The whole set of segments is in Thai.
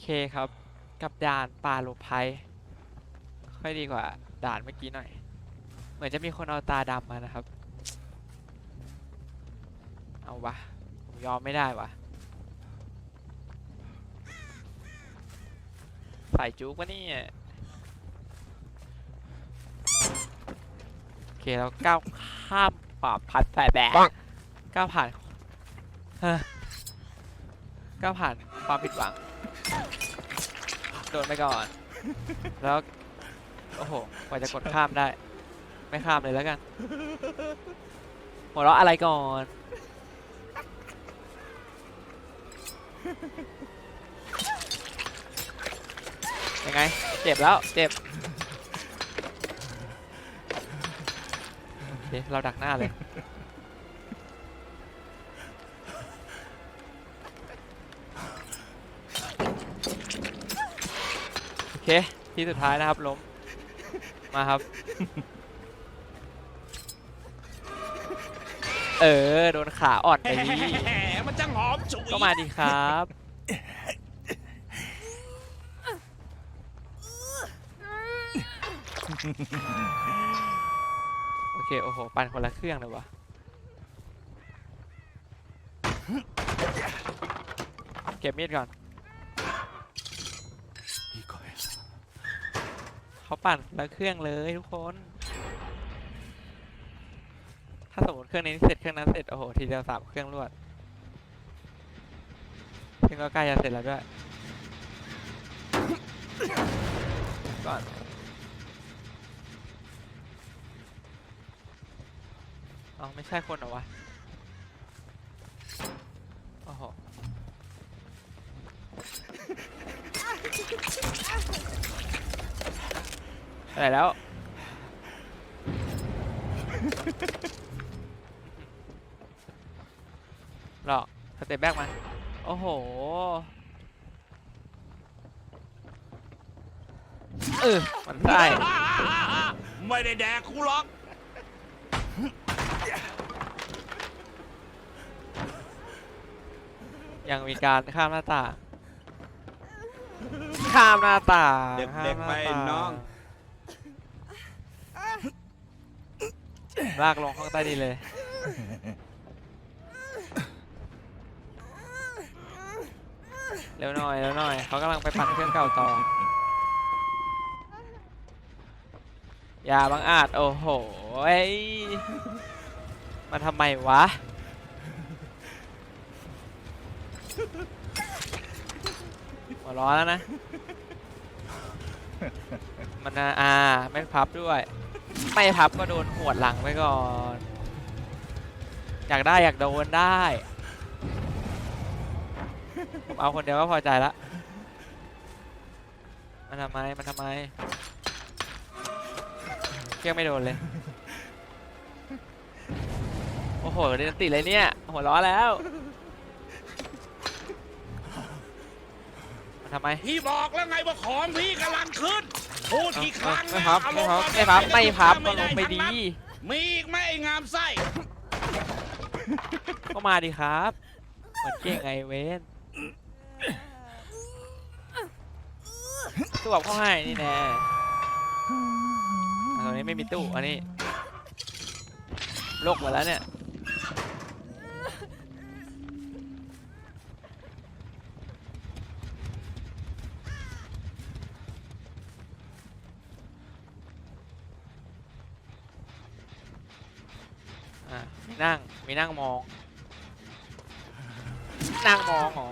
เคครับ กับด่านป่าหลบภัย ค่อยดีกว่าด่านเมื่อกี้หน่อย เหมือนจะมีคนเอาตาดำมานะครับ เอาวะผมยอมไม่ได้วะใส่จุกวะเนี่ยโอเคแล้วก้าวข้ามป่าพัดแฝแบะปังก้าวผ่านเฮ้อก้าวผ่านความผิดหวัง โดนไปก่อน แล้ว โอ้โหกว่าจะกดข้ามได้ ไม่ข้ามเลยแล้วกัน หัวเราะอะไรก่อน ยังไง เจ็บแล้ว เจ็บโอเคเราดักหน้าเลย เคที่สุดท้ายนะครับล้ม มาครับ เออ โดนขาอ่อนไปดิแหมมันจังหอมฉุยก็มาดีครับ โอเค โอ้โห ปั่นคนละเครื่องเลยวะเก็บมีดก่อน เขาปั่นคนละเครื่องเลยทุกคน ถ้าสมมติเครื่องนี้เสร็จเครื่องนั้นเสร็จโอ้โหทีเดียวสามเครื่องรวดซึ่งก็ใกล้จะเสร็จแล้วด้วยก่อนอ๋อไม่ใช่คนเหรอวะ ไรแล้ว หรอกสเต็ปแบกมา โอ้โห เออ มันได้ ไม่ได้แดกกูหรอก ยังมีการข้ามหน้าต่างข้ามหน้าต่างเด็กๆข้ามหาไปต่างน้อง ลากลงข้างใต้ดินเลย เร็วหน่อยเร็วหน่อยเขากำลังไปปั่นเครื่องเก่าต่อ อย่าบังอาจ โอ้โหเอ้ยมาทำไมวะ หัวร้อนแล้วนะ มันอ่าไม่นพับด้วย ไม่พับก็โดนหวดหลังไปก่อน อยากได้อยากโดนได้ ผมเอาคนเดียวก็พอใจละ มันทำไม มันทำไมเคี่ยงไม่โดนเลย โอ้โหเดนติเลยเนี่ย หัวร้อแล้ว มันทำไม พี่บอกแล้วไงว่าของพี่กำลังขึ้น พูดกี่ครั้งไม่แล้วพับเอาไม่ลงพับมาไม่พับไม่พับไม่ก็ลงไปทั้ดีนั้นมีอีกไหมไอ้งามไส้ก็มาดีครับเหมือนเก่งไงเวนตู้แบบเข้าให้นี่แน่อะตรงนี้ไม่มีตู้อันนี้โลกหมดแล้วเนี่ย อะมี นั่งมีนั่งมอง นั่งมองหรอ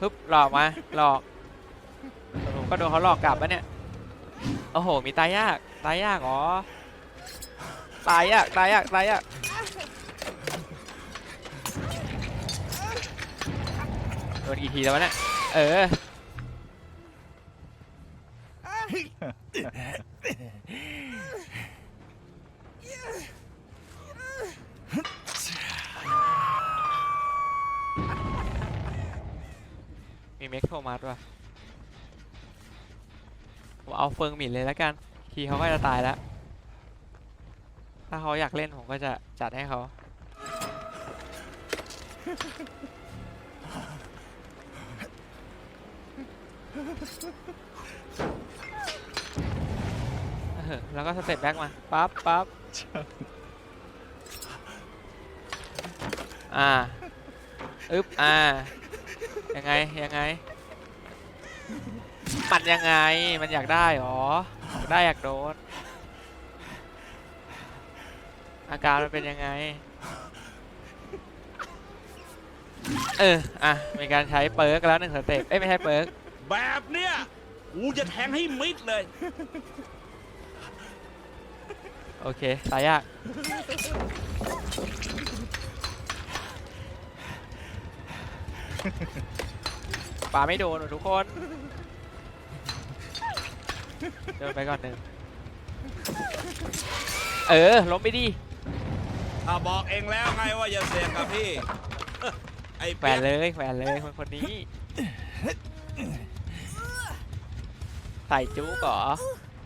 ปึ๊บหลอกมาหลอกผมก็โดนเขาหลอกกลับแล้วเนี่ยโอ้โห มีตายยากตายยากเหรอตายยากตายยากตายยากโดนกี่ทีแล้ววะเนี่ยเออ มีเม็กโทมัสว่ะผมเอาเฟิงหมินเลยแล้วกัน ทีเขาก็จะตายแล้ว ถ้าเขาอยากเล่นผมก็จะจัดให้เขา เออแล้วก็สเต็ปแบ็กมาปั๊บปั๊บอ่าอึ๊บอ่ายังไงยังไงมันยังไงมันอยากได้หรออยากได้อยากโดนอาการมันเป็นยังไง เออ อะ มีการใช้เปิร์กแล้วหนึ่งสเต็ป เอ้ย ไม่ใช่เปิร์ก แบบเนี้ย กูจะแทงให้มิดเลย โอเค ตายยากปาไม่โดนว่ะทุกคน เดินไปก่อนหนึ่งเออ ล้มไปดิถ้าบอกเองแล้วไงว่าอย่าเสียงกับพี่ ไอ้แขวเปียนกเลยแขวนเลยคนคนนี้ ใส่จุ๊กเหรอ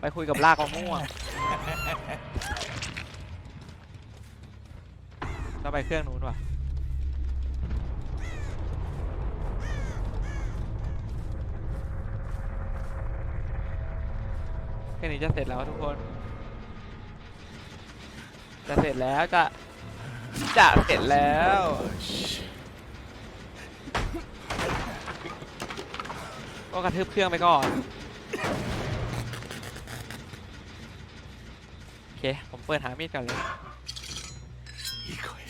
ไปคุยกับลากมะม่วง ต้องไปเครื่องนู้นว่ะเครื่องนี้จะเสร็จแล้วทุกคน จะเสร็จแล้วจะ จะเสร็จแล้ว ก็กระทืบเครื่องไปก่อนโอเค ผมเปิดหามีดก่อนเลย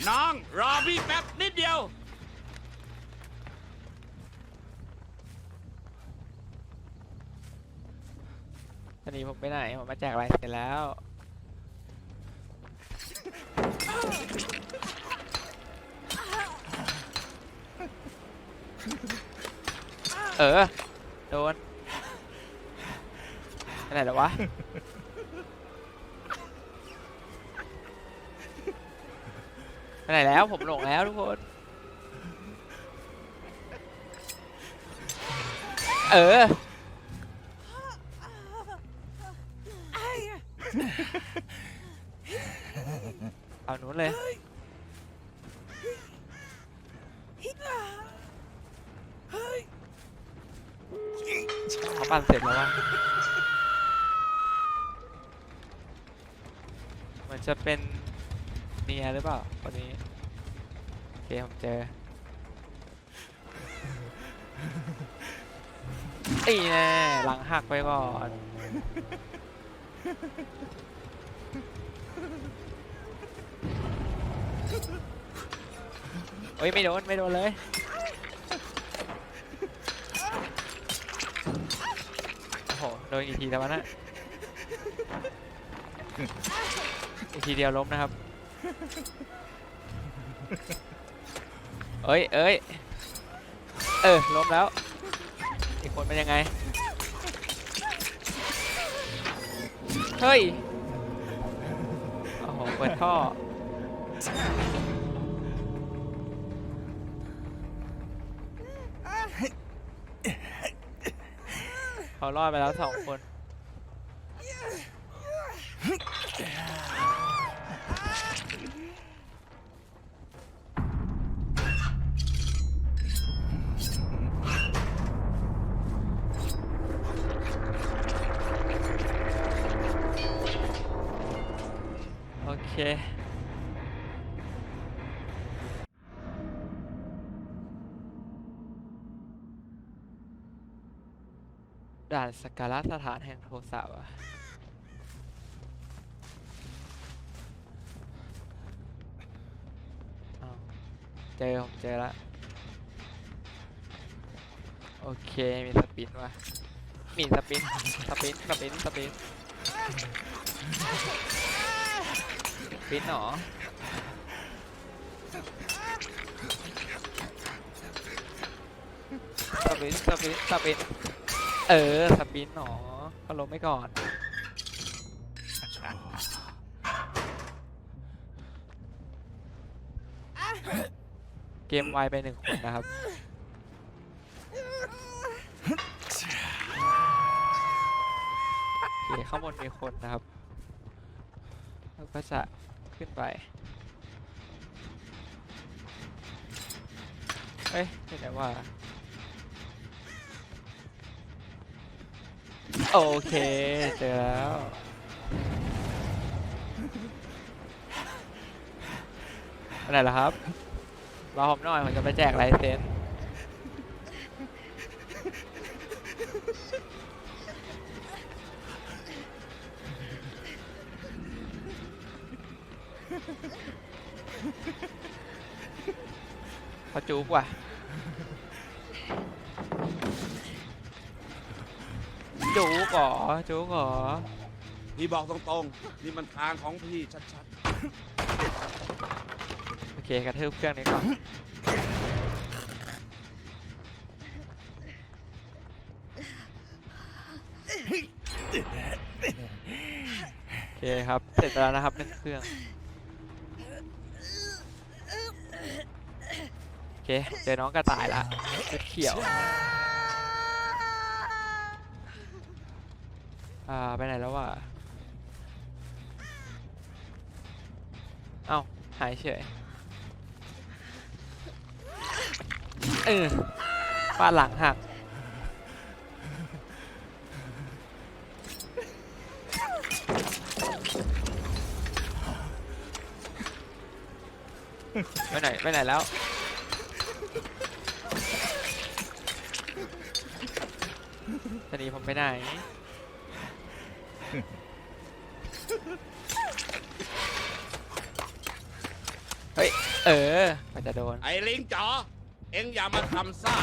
น้อง รอพี่แป๊บนิดเดียว ตอนนี้ผมไปไหน ผมมาแจกลายเสร็จแล้ว เออ โดนไปไหนแล้ววะ ไปไหนแล้วผมหลงแล้วทุกคน เออ เอาหนูนเลย เขาปั่นเสร็จแล้ววะเหมือนจะเป็น นียหรือเปล่าคนนี้โอเคผมเจอตีแน่หลังหักไปก่อนเฮ้ยไม่โดน ไม่โดนเลยโอ้โหโดนกี่ทีแล้ววะนะอีกทีเดียวล้มนะครับ เอ้ยเอ้ยเออล้มแล้ว อีกคนเป็นยังไง เฮ้ย โอ้โหเปิดท่อ เขารอดไปแล้วสองคน ด่านสกการะสถานแห่งโทสะวะอ้าวเจอผมเจอละโอเค มีสปินวะมีสปิน สปิน สปิน สปิน สปินหรอสปินสปินสปินเออสปินหนอก็ล้มไปก่อนเกมไวไปหนึ่งคนนะครับโอเคข้างบนมีคนนะครับแล้วก็จะ ขึ้นไป เอ้ยเห็นไหนว่า โอเค เจอแล้ว อะไรล่ะครับ รอผมหน่อย ผมจะไปแจกลายเซ็น เขาจูบว่ะ จูบเหรอจูบเหรอพี่บอกตรงๆ นี่มันทางของพี่ชัดโอเคกระทืบเครื่องนี้ก่อนโอเคครับ เสร็จไปแล้วนะครับหนึ่งเครื่อง โอ เคเจอน้องกระต่ายละชุดเขียวอ่าไปไหนแล้ววะเอ้าหายเฉยเออฟาดหลังหักไปไหนไปไหนแล้ว ตอนนี้ผมไปไหน เฮ้ย เออมันจะโดนๆไอ้ลิงจ๋อ เอ็งอย่ามาทำซ่า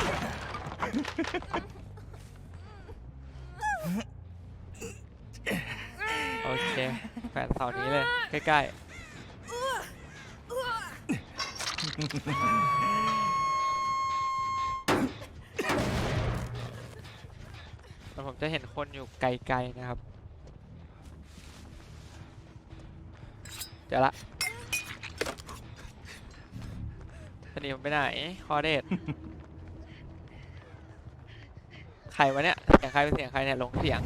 โอเคแฟนเสานี้เลย ใกล้ๆ จะเห็นคนอยู่ไกลๆนะครับเจอละตอนนี้ผมไปไหน คอเดทใครวะเนี่ย เสียงใครเป็นเสียงใครเนี่ยหลงเสียง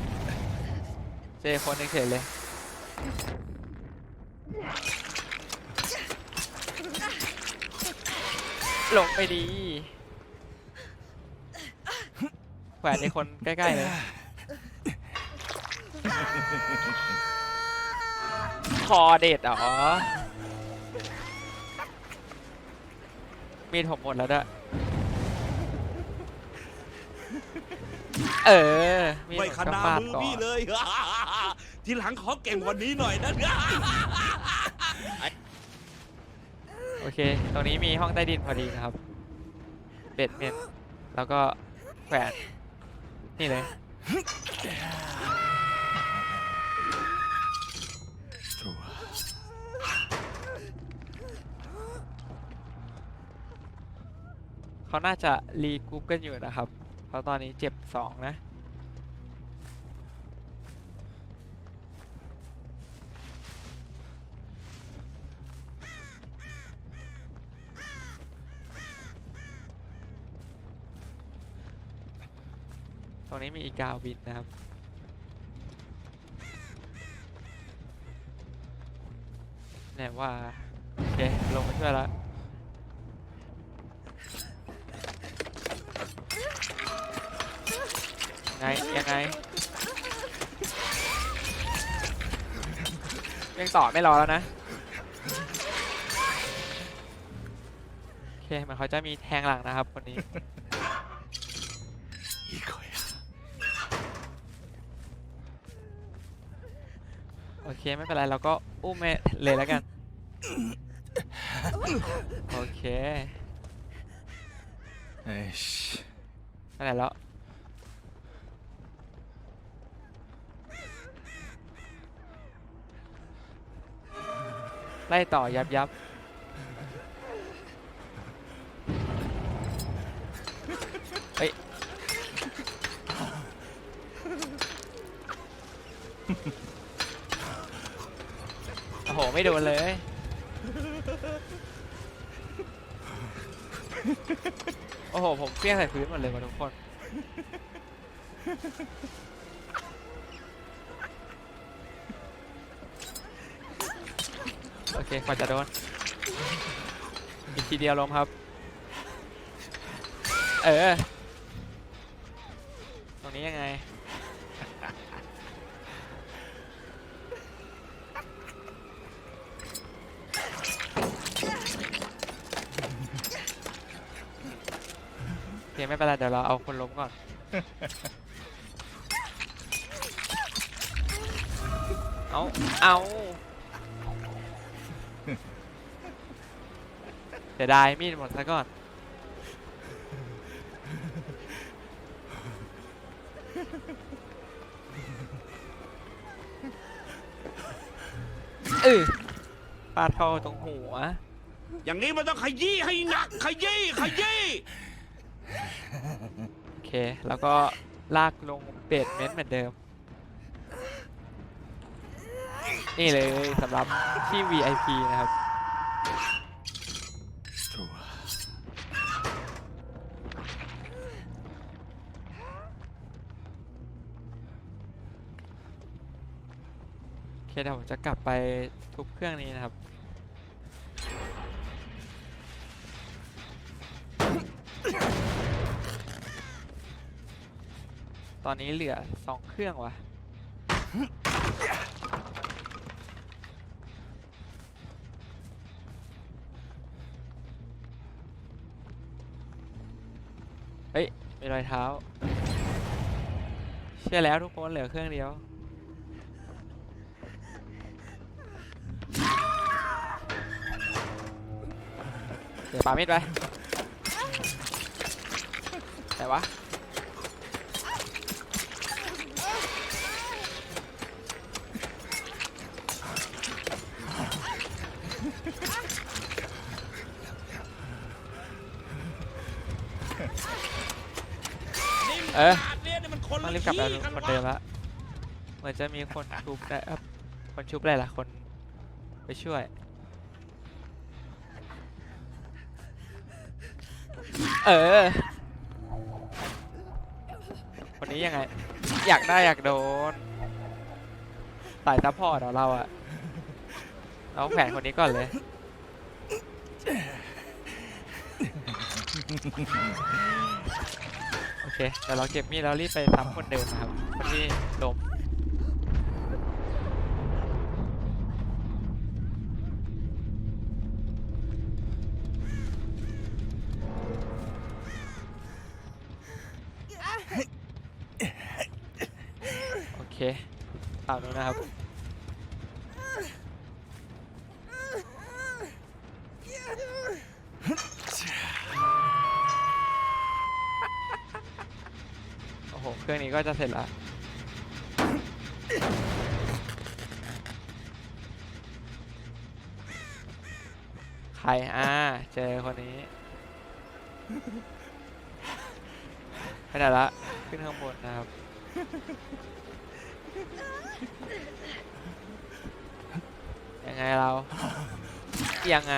เจอคนหนึงเฉยเลยหลงไปดีแขวนในคนใกล้ ๆ เลย คอเด็ดเหรอมีดผมหมดแล้วด้วย เออมีดไม่ผมขก็นาฟาดมือก่อนพี่เลย ทีหลังขอเก่งกวันนี้หน่อยนะโอเค ตรงนี้มีห้องใต้ดินพอดีนะครับ เบ็ดเมนแล้วก็แขวนนี่เลย เขาน่าจะรีกรุ๊ปกันอยู่นะครับ เพราะตอนนี้เจ็บสองนะ ตรงนี้มีอีกาวบินนะครับไหนว่า โอเค ลงมาช่วยแล้ว ไงยังไงยังต่อไม่รอแล้วนะโอเคมันเขาจะมีแทงหลังนะครับคนนี้โอเคไม่เป็นไรเราก็อุ้มแม่เลยแล้วกันโอเคเอ้ย นั่นแหละแล้ว ไล่ต่อยับยับเฮ้ยโอ้โห ไม่โดนเลย โอ้โห ผมเปี้ยงใส่พื้นหมดเลยว่ะทุกคน กว่าจะโดน อีกทีเดียวล้มครับ เออ ตรงนี้ยังไง โอเคไม่เป็นไรเดี๋ยวเราเอาคนล้มก่อน เอา เอา สียดายมีดหมดซะก่อน เออปาดเข้าตรงหัว อย่างนี้มันต้องขยี้ให้หนัก ขยี้ขยี้โอเค แล้วก็ลากลงเบสเมนต์เหมือนเดิม นี่เลยสำหรับที่ VIP นะครับ เดี๋ยวผมจะกลับไปทุบเครื่องนี้นะครับ ตอนนี้เหลือสองเครื่องวะเฮ้ย มีรอยเท้า เชื่อแล้วทุกคนเหลือเครื่องเดียว ดี๋ยวปามีดไปไหนวะเออขนาดเนี่ยนี่มันคนต้องรีบกลับไปที่กันคนเดิมวละเหมือนจะมีคนชุบได้เอ้าคนชุบอะไรล่ะคนไปช่วย เออ คนนี้ยังไง อยากได้อยากโดนสายซัพพอร์ตของเราอะเราแผนคนนี้ก่อนเลย โอเคเดี๋ยวเราเก็บมีดแล้วรีบไปซ้ำคนเดิมนะครับ คนที่ล้ม หเครื่องนี้ก็จะเสร็จล้วใครอ่าเจอคนนี้ไปไหนละขึ้นข้างบนนะครับยังไงเรา ยังไง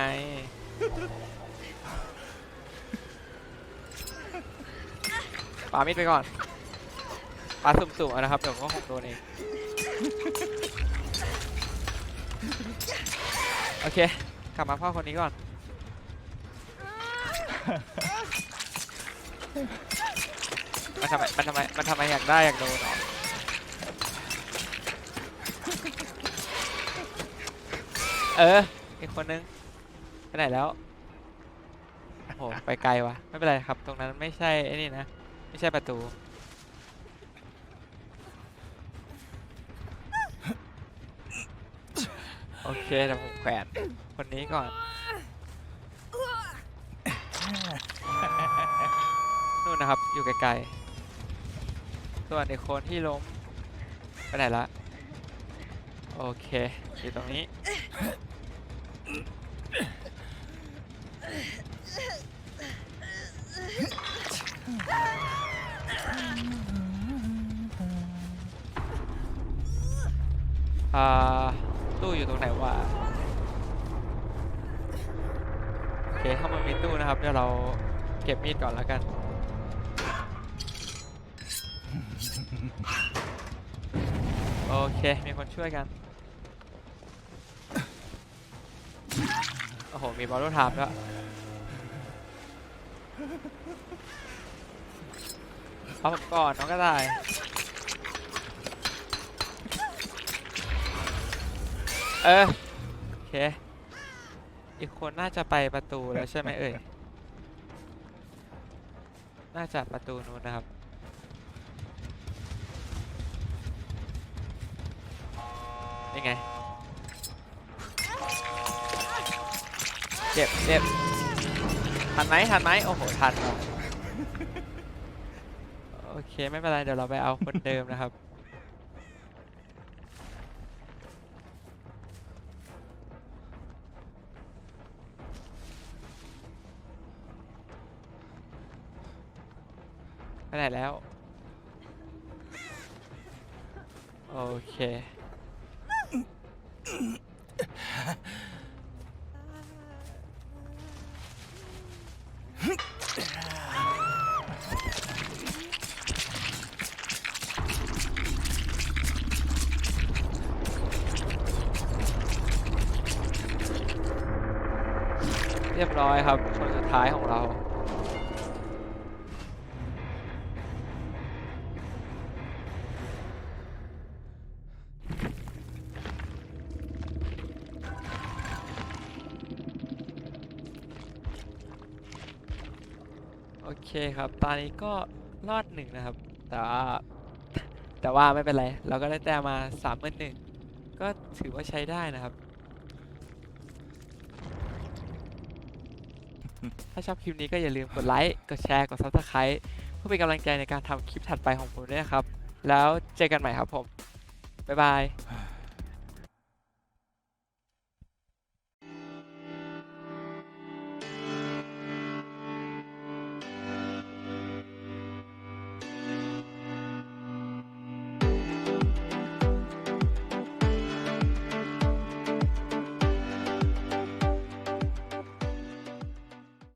ปามิดไปก่อน ปาสุ่มๆเอานะครับเดี๋ยวก็คงโดนเองโอเค กลับมาพ่อคนนี้ก่อน มันทำไม มันทำไม มันทำไมอยากได้อยากโดนเหรอเออ อีกคนนึงไปไหนแล้ว โอ้โห ไปไกลวะไม่เป็นไรครับ ตรงนั้นไม่ใช่ไอ้นี่นะ ไม่ใช่ประตู โอเคเดี๋ยวผมแขวนคนนี้ก่อนนู่นนะครับ อยู่ไกลๆ ส่วนอีกคนที่ล้มไปไหนละ โอเค อยู่ตรงนี้ อ่า ตู้อยู่ตรงไหนวะโอเคถ้ามันมีตู้นะครับเดี๋ยวเราเก็บมีดก่อนแล้วกันโอเค มีคนช่วยกัน โอ้โห มีบอลลูนไทม์ด้วยเอาผมก่อนน้องก็ได้ เออโอเค อีกคนน่าจะไปประตูแล้วใช่ไหมเอ่ย น่าจะประตูนู้นนะครับยังไง เจ็บเจ็บทันไหมทันไหมโอ้โห ทัน โอเค ไม่เป็นไร เดี๋ยวเราไปเอาคนเดิมนะครับ ไปไหนแล้ว โอเค คครับ ตอนนี้ก็รอดหนึ่งนะครับ แต่ว่าแต่ว่าไม่เป็นไร เราก็ได้แต้มมาสามหมื่นหนึ่งก็ถือว่าใช้ได้นะครับ ถ้าชอบคลิปนี้ก็อย่าลืมกดไลค์ กดแชร์ กด subscribe เพื่อเป็นกำลังใจในการทำคลิปถัดไปของผมด้วยนะครับ แล้วเจอกันใหม่ครับผม บ๊ายบาย